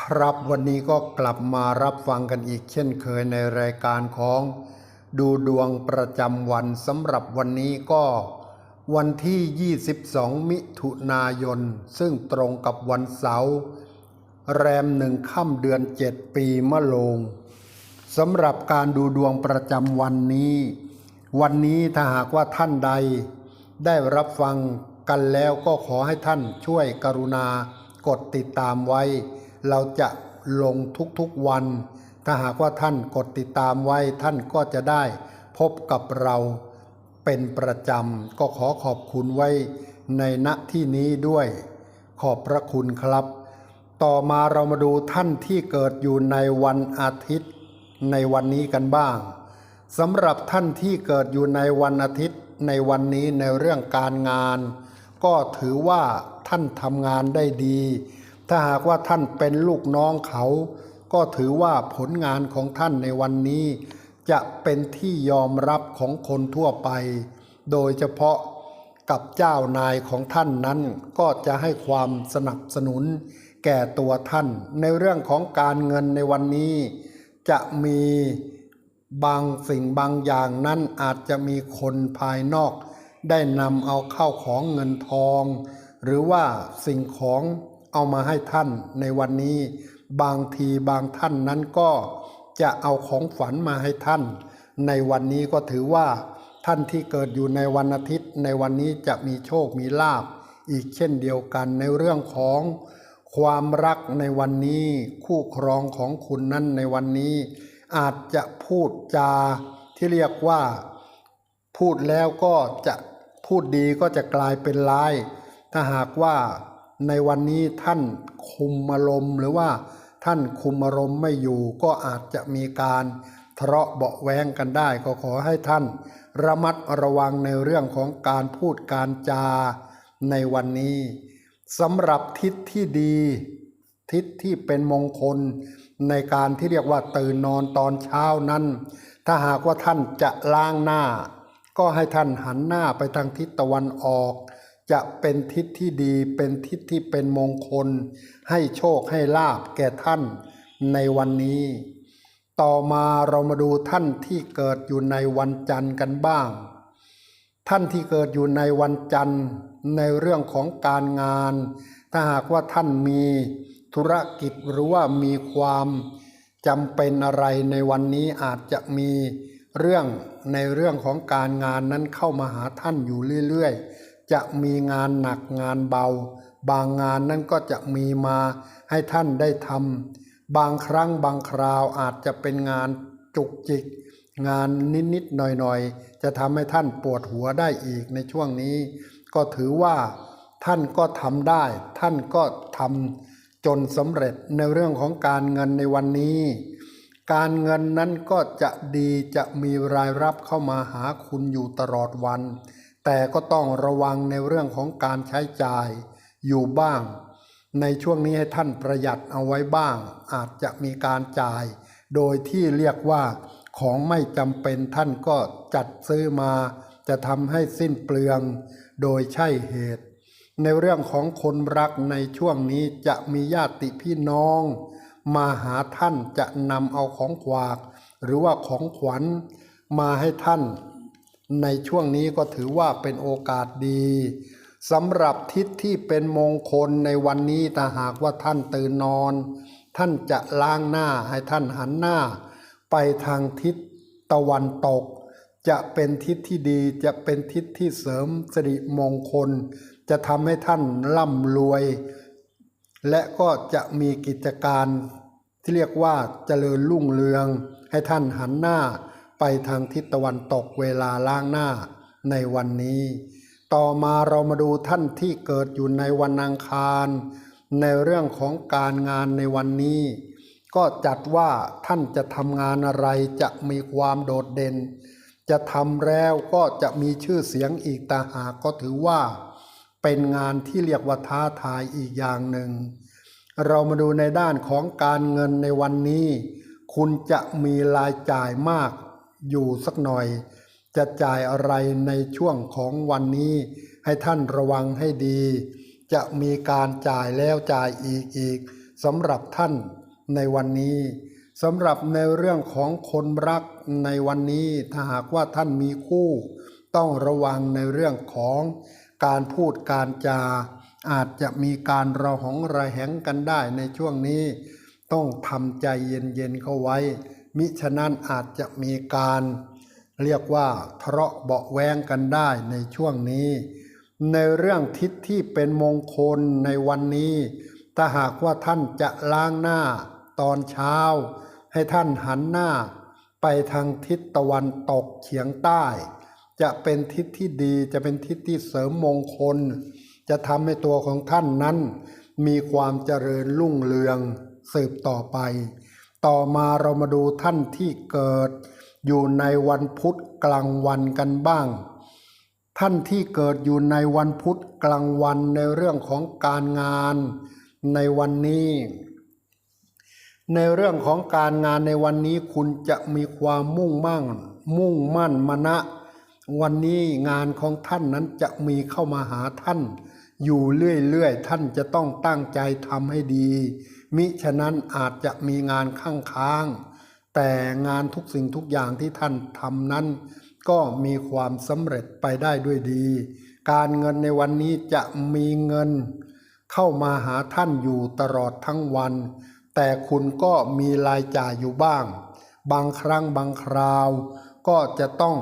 ครับวันนี้ก็กลับมารับฟังกันอีกเช่นเคยในรายการของ ดูดวงประจำวันสำหรับวันนี้ก็ วันที่ 22 มิถุนายน ซึ่งตรงกับวันเสาร์แรมหนึ่งค่ำเดือน 7 ปีมะโรงสำหรับการดูดวงประจำวันนี้ วันนี้ถ้าหากว่าท่านใด ได้รับฟังกันแล้วก็ขอให้ท่านช่วยกรุณากดติดตามไว้ เราจะลงทุกๆวัน ถ้าหากว่าท่านกดติดตามไว้ท่านก็จะได้พบกับเราเป็นประจำ ก็ขอขอบคุณไว้ในณที่นี้ด้วย ขอบพระคุณครับ ต่อมาเรามาดูท่านที่เกิดอยู่ในวันอาทิตย์ ในวันนี้กันบ้างสำหรับท่านที่เกิดอยู่ในวันอาทิตย์ ในวันนี้ในเรื่องการงาน ก็ถือว่าท่านทำงานได้ดี ถ้าหากว่าท่านเป็นลูกน้องเขา ก็ถือว่าผลงานของท่านในวันนี้ จะเป็นที่ยอมรับของคนทั่วไป โดยเฉพาะกับเจ้านายของท่านนั้น ก็จะให้ความสนับสนุน แก่ตัวท่าน ในเรื่องของการเงินในวันนี้ จะมีบางสิ่งบางอย่างนั้นอาจจะมีคนภายนอก ได้นำเอาเข้าของเงินทอง หรือว่าสิ่งของ เอามาให้ท่านในวันนี้ บางทีบางท่านนั้นก็จะเอาของฝันมาให้ท่าน ในวันนี้ก็ถือว่าท่านที่เกิดอยู่ในวันอาทิตย์ ในวันนี้จะมีโชคมีลาภอีกเช่นเดียวกันในเรื่องของความรักในวันนี้คู่ครองของคุณนั้นในวันนี้ อาจจะพูดจาที่เรียกว่า พูดแล้วก็จะพูดดีก็จะกลายเป็นร้าย ถ้าหากว่า ในวันนี้ท่านคุมอารมณ์หรือว่าท่านคุมอารมณ์ไม่อยู่ก็อาจจะมีการทะเลาะเบาแวงกันได้ก็ขอให้ท่าน ระมัดระวังในเรื่องของการพูดการจาในวันนี้สำหรับทิศที่ดี ทิศที่เป็นมงคล ในการที่เรียกว่าตื่นนอนตอนเช้านั้น ถ้าหากว่าท่านจะล้างหน้า ก็ให้ท่านหันหน้าไปทางทิศตะวันออก จะเป็นทิศที่ดีเป็นทิศที่เป็นมงคล ให้โชคให้ลาบแก่ท่านในวันนี้ ต่อมาเรามาดูท่านที่เกิดอยู่ในวันจันทร์กันบ้าง ท่านที่เกิดอยู่ในวันจันทร์ในเรื่องของการงาน ถ้าหากว่าท่านมีธุรกิจหรือว่ามีความจำเป็นอะไรในวันนี้อาจจะมีเรื่องในเรื่องของการงานนั้นเข้ามาหาท่านอยู่เรื่อยๆ จะมีงานหนักงานเบา บางงานนั้นก็จะมีมาให้ท่านได้ทำบางครั้งบางคราวอาจจะเป็นงานจุกจิก งานนิดๆหน่อยๆ จะทำให้ท่านปวดหัวได้อีกในช่วงนี้ ก็ถือว่าท่านก็ทำได้ ท่านก็ทำจนสำเร็จในเรื่องของการเงินในวันนี้ การเงินนั้นก็จะดีจะมีรายรับเข้ามาหาคุณอยู่ตลอดวัน แต่ก็ต้องระวังในเรื่องของการใช้จ่ายอยู่บ้าง ในช่วงนี้ให้ท่านประหยัดเอาไว้บ้าง อาจจะมีการจ่าย โดยที่เรียกว่าของไม่จำเป็นท่านก็จัดซื้อมา จะทำให้สิ้นเปลือง โดยใช่เหตุ ในเรื่องของคนรักในช่วงนี้จะมีญาติพี่น้อง มาหาท่านจะนำเอาของขวาก หรือว่าของขวัญมาให้ท่าน ในช่วงนี้ก็ถือว่าเป็นโอกาสดีสำหรับทิศที่เป็นมงคลในวันนี้ถ้าหากว่าท่านตื่นนอน ท่านจะล้างหน้าให้ท่านหันหน้า ไปทางทิศตะวันตก จะเป็นทิศที่ดีจะเป็นทิศที่เสริมสิริมงคล จะทำให้ท่านร่ำรวย และก็จะมีกิจการที่เรียกว่าเจริญรุ่งเรือง ให้ท่านหันหน้า ไปทางทิศตะวันตกเวลาล้างหน้าในวันนี้ ต่อมาเรามาดูท่านที่เกิดอยู่ในวันอังคาร ในเรื่องของการงานในวันนี้ ก็จัดว่าท่านจะทำงานอะไรจะมีความโดดเด่น จะทำแล้วก็จะมีชื่อเสียงอีกตาหากก็ถือว่า เป็นงานที่เรียกว่าท้าทายอีกอย่างหนึ่ง เรามาดูในด้านของการเงินในวันนี้ คุณจะมีรายจ่ายมาก อยู่สักหน่อย จะจ่ายอะไรในช่วงของวันนี้ ให้ท่านระวังให้ดี จะมีการจ่ายแล้วจ่ายอีกอีกสำหรับท่านในวันนี้สำหรับในเรื่องของคนรักในวันนี้ถ้าหากว่าท่านมีคู่ ต้องระวังในเรื่องของการพูดการจา อาจจะมีการระหองระแหงกันได้ในช่วงนี้ ต้องทำใจเย็นๆเข้าไว้ มิฉะนั้นอาจจะมีการเรียกว่าทะเลาะเบาแวงกันได้ในช่วงนี้ ในเรื่องทิศที่เป็นมงคลในวันนี้ ถ้าหากว่าท่านจะล้างหน้าตอนเช้า ให้ท่านหันหน้า ไปทางทิศตะวันตกเฉียงใต้ จะเป็นทิศที่ดีจะเป็นทิศที่เสริมมงคล จะทำให้ตัวของท่านนั้น มีความเจริญรุ่งเรืองสืบต่อไป ต่อมาเรามาดูท่านที่เกิด อยู่ในวันพุธกลางวันกันบ้าง ท่านที่เกิดอยู่ในวันพุธกลางวันในเรื่องของการงานในวันนี้ ในเรื่องของการงานในวันนี้คุณจะมีความมุ่งมั่ง มุ่งมั่นมณะวันนี้งานของท่านนั้นจะมีเข้ามาหาท่าน อยู่เรื่อยๆท่านจะต้องตั้งใจทำให้ดี มิฉะนั้นอาจจะมีงานข้างค้าง แต่งานทุกสิ่งทุกอย่างที่ท่านทำนั้น ก็มีความสำเร็จไปได้ด้วยดี การเงินในวันนี้จะมีเงิน เข้ามาหาท่านอยู่ตลอดทั้งวัน แต่คุณก็มีรายจ่ายอยู่บ้าง บางครั้งบางคราว ก็จะต้อง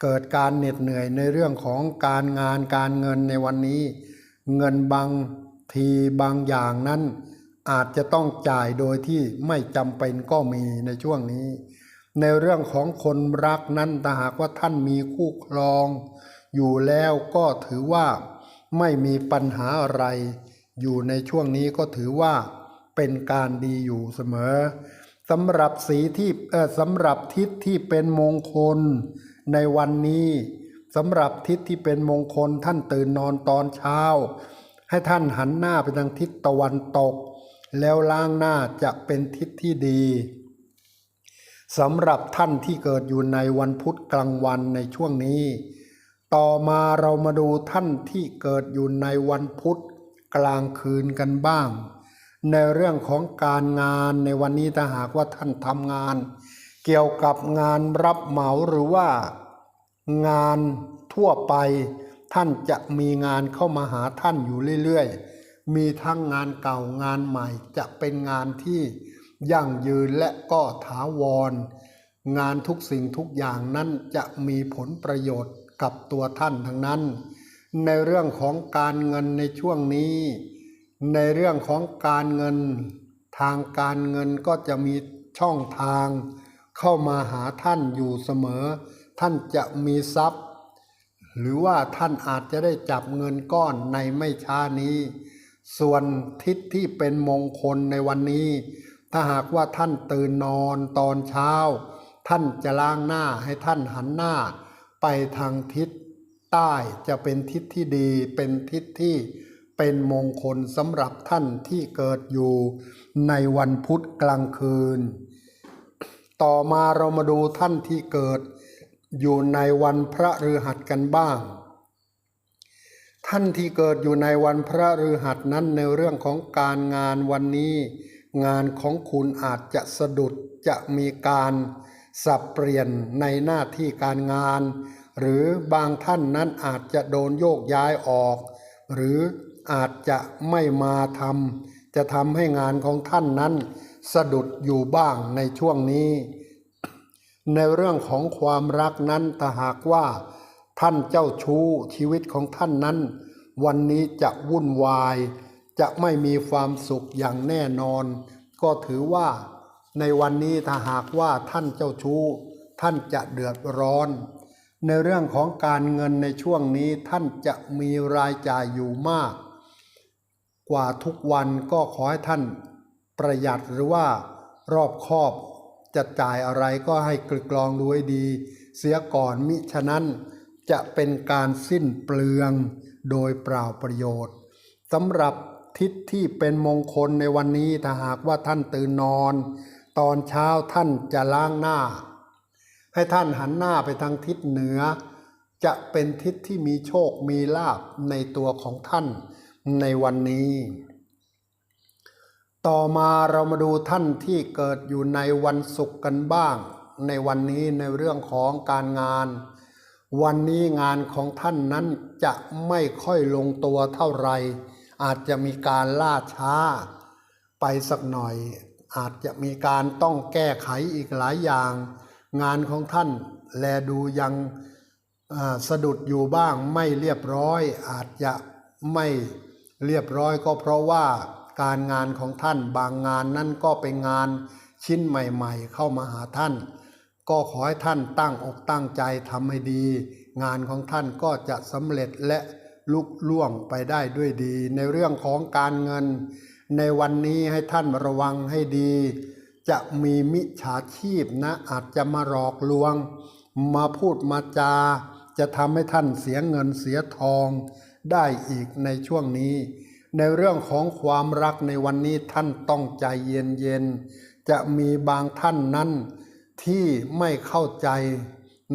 เกิดการเหน็ดเหนื่อยในเรื่องของการงานการเงินในวันนี้ เงินบางทีบางอย่างนั้น อาจจะต้องจ่ายโดยที่ไม่จำเป็นก็มีในช่วงนี้ ในเรื่องของคนรักนั้นถ้าหากว่าท่านมีคู่ครอง อยู่แล้วก็ถือว่าไม่มีปัญหาอะไร อยู่ในช่วงนี้ก็ถือว่าเป็นการดีอยู่เสมอสำหรับสีที่เออสำหรับทิศที่เป็นมงคล ในวันนี้สำหรับทิศที่เป็นมงคลท่านตื่นนอนตอนเช้า ให้ท่านหันหน้าไปทางทิศตะวันตก แล้วล้างหน้าจะเป็นทิศที่ดีสำหรับท่านที่เกิดอยู่ในวันพุธกลางวันในช่วงนี้ ต่อมาเรามาดูท่านที่เกิดอยู่ในวันพุธกลางคืนกันบ้าง ในเรื่องของการงานในวันนี้ถ้าหากว่าท่านทำงาน เกี่ยวกับงานรับเหมาหรือว่า งานทั่วไป ท่านจะมีงานเข้ามาหาท่านอยู่เรื่อยๆ มีทั้งงานเก่างานใหม่จะเป็นงานที่ยั่งยืนและก็ถาวร งานทุกสิ่งทุกอย่างนั้นจะมีผลประโยชน์กับตัวท่านทั้งนั้น ในเรื่องของการเงินในช่วงนี้ ในเรื่องของการเงิน ทางการเงินก็จะมีช่องทาง เข้ามาหาท่านอยู่เสมอ ท่านจะมีทรัพย์ หรือว่าท่านอาจจะได้จับเงินก้อนในไม่ช้านี้ ส่วนทิศที่เป็นมงคลในวันนี้ ถ้าหากว่าท่านตื่นนอนตอนเช้า ท่านจะล้างหน้าให้ท่านหันหน้า ไปทางทิศใต้จะเป็นทิศที่ดี เป็นทิศที่เป็นมงคลสำหรับท่านที่เกิดอยู่ในวันพุธกลางคืน ต่อมาเรามาดูท่านที่เกิดอยู่ในวันพระฤหัสกันบ้าง ท่านที่เกิดอยู่ในวันพระฤหัสนั้นในเรื่องของการงานวันนี้ งานของคุณอาจจะสะดุดจะมีการสับเปลี่ยนในหน้าที่การงาน หรือบางท่านนั้นอาจจะโดนโยกย้ายออก หรืออาจจะไม่มาทำจะทำให้งานของท่านนั้น สะดุดอยู่บ้างในช่วงนี้ ในเรื่องของความรักนั้นถ้าหากว่า ท่านเจ้าชู้ชีวิตของท่านนั้น วันนี้จะวุ่นวาย จะไม่มีความสุขอย่างแน่นอน ก็ถือว่า ในวันนี้ถ้าหากว่าท่านเจ้าชู้ ท่านจะเดือดร้อน ในเรื่องของการเงินในช่วงนี้ท่านจะมีรายจ่ายอยู่มาก กว่าทุกวันก็ขอให้ท่านประหยัดหรือว่ารอบคอบจะจ่ายอะไรก็ให้กลึกกรองดูให้ดี เสียก่อนมิฉะนั้น จะเป็นการสิ้นเปลืองโดยเปล่าประโยชน์สำหรับทิศที่เป็นมงคลในวันนี้ถ้าหากว่าท่านตื่นนอน ตอนเช้าท่านจะล้างหน้า ให้ท่านหันหน้าไปทางทิศเหนือ จะเป็นทิศที่มีโชคมีลาภในตัวของท่านในวันนี้ ต่อมาเรามาดูท่านที่เกิดอยู่ในวันศุกร์กันบ้าง ในวันนี้ในเรื่องของการงาน วันนี้งานของท่านนั้นจะไม่ค่อยลงตัวเท่าไร อาจจะมีการล่าช้า ไปสักหน่อย อาจจะมีการต้องแก้ไขอีกหลายอย่าง งานของท่านแลดูยังสะดุดอยู่บ้างไม่เรียบร้อย อาจจะไม่เรียบร้อยก็เพราะว่าการงานของท่านบางงานนั่นก็เป็นงานชิ้นใหม่ ๆ เข้ามาหาท่าน ก็ขอให้ท่านตั้งอกตั้งใจทำให้ดี งานของท่านก็จะสำเร็จและลุล่วงไปได้ด้วยดี ในเรื่องของการเงิน ในวันนี้ให้ท่านระวังให้ดี จะมีมิจฉาชีพนะอาจจะมาหลอกลวง มาพูดมาจา จะทำให้ท่านเสียเงินเสียทอง ได้อีกในช่วงนี้ ในเรื่องของความรักในวันนี้ท่านต้องใจเย็นๆจะมีบางท่านนั้น ที่ไม่เข้าใจ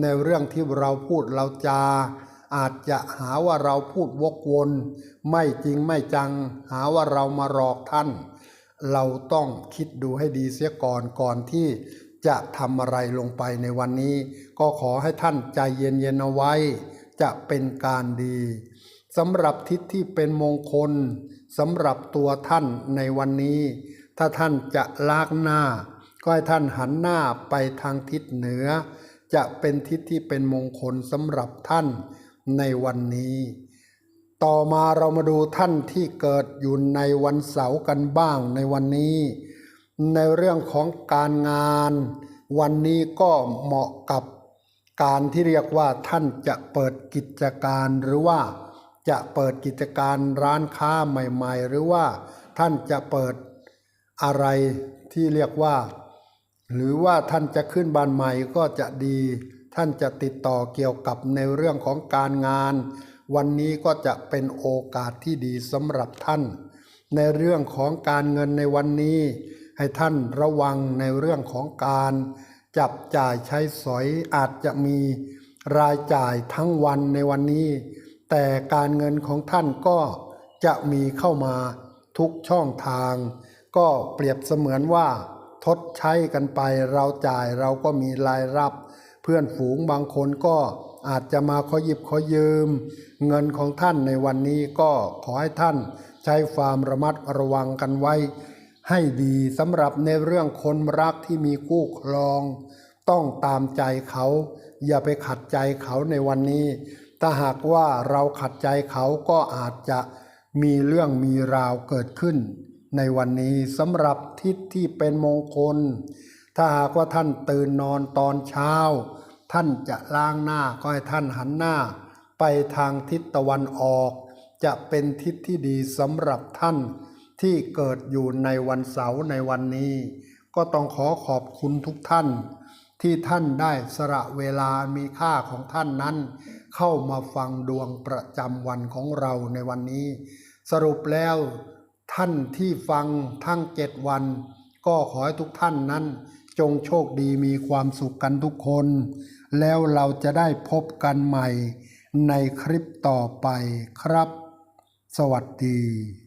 ในเรื่องที่เราพูดเราจา อาจจะหาว่าเราพูดวกวน ไม่จริงไม่จัง หาว่าเรามาหลอกท่าน เราต้องคิดดูให้ดีเสียก่อนก่อนที่จะทำอะไรลงไปในวันนี้ ก็ขอให้ท่านใจเย็นๆเอาไว้ จะเป็นการดีสำหรับทิศที่เป็นมงคลสำหรับตัวท่านในวันนี้ ถ้าท่านจะลากหน้า ก็ให้ท่านหันหน้าไปทางทิศเหนือ จะเป็นทิศที่เป็นมงคลสำหรับท่านในวันนี้ ต่อมาเรามาดูท่านที่เกิดอยู่ในวันเสาร์กันบ้างในวันนี้ ในเรื่องของการงาน วันนี้ก็เหมาะกับการที่เรียกว่าท่านจะเปิดกิจการหรือว่าจะเปิดกิจการร้านค้าใหม่ ๆ หรือว่าท่านจะเปิดอะไรที่เรียกว่า หรือว่าท่านจะขึ้นบ้านใหม่ก็จะดี ท่านจะติดต่อเกี่ยวกับในเรื่องของการงาน วันนี้ก็จะเป็นโอกาสที่ดีสำหรับท่าน ในเรื่องของการเงินในวันนี้ ให้ท่านระวังในเรื่องของการ จับจ่ายใช้สอยอาจจะมีรายจ่ายทั้งวันในวันนี้ แต่การเงินของท่านก็จะมีเข้ามาทุกช่องทาง ก็เปรียบเสมือนว่า ทดใช้กันไป เราจ่ายเราก็มีรายรับ เพื่อนฝูงบางคนก็อาจจะมาขอหยิบขอยืม เงินของท่านในวันนี้ก็ขอให้ท่านใช้ความระมัดระวังกันไว้ ให้ดีสำหรับในเรื่องคนรักที่มีคู่ครอง ต้องตามใจเขา อย่าไปขัดใจเขาในวันนี้ถ้าหากว่าเราขัดใจเขาก็อาจจะมีเรื่องมีราวเกิดขึ้น ในวันนี้สำหรับทิศที่เป็นมงคล ถ้าหากว่าท่านตื่นนอนตอนเช้า ท่านจะล้างหน้าก็ให้ท่านหันหน้า ไปทางทิศตะวันออก จะเป็นทิศที่ดีสำหรับท่านที่เกิดอยู่ในวันเสาร์ในวันนี้ ก็ต้องขอขอบคุณทุกท่าน ที่ท่านได้สละเวลามีค่าของท่านนั้น เข้ามาฟังดวงประจำวันของเราในวันนี้ สรุปแล้ว ท่านที่ฟังทั้งเจ็ดวัน ก็ขอให้ทุกท่านนั้น จงโชคดีมีความสุขกันทุกคน แล้วเราจะได้พบกันใหม่ในคลิปต่อไปครับ สวัสดี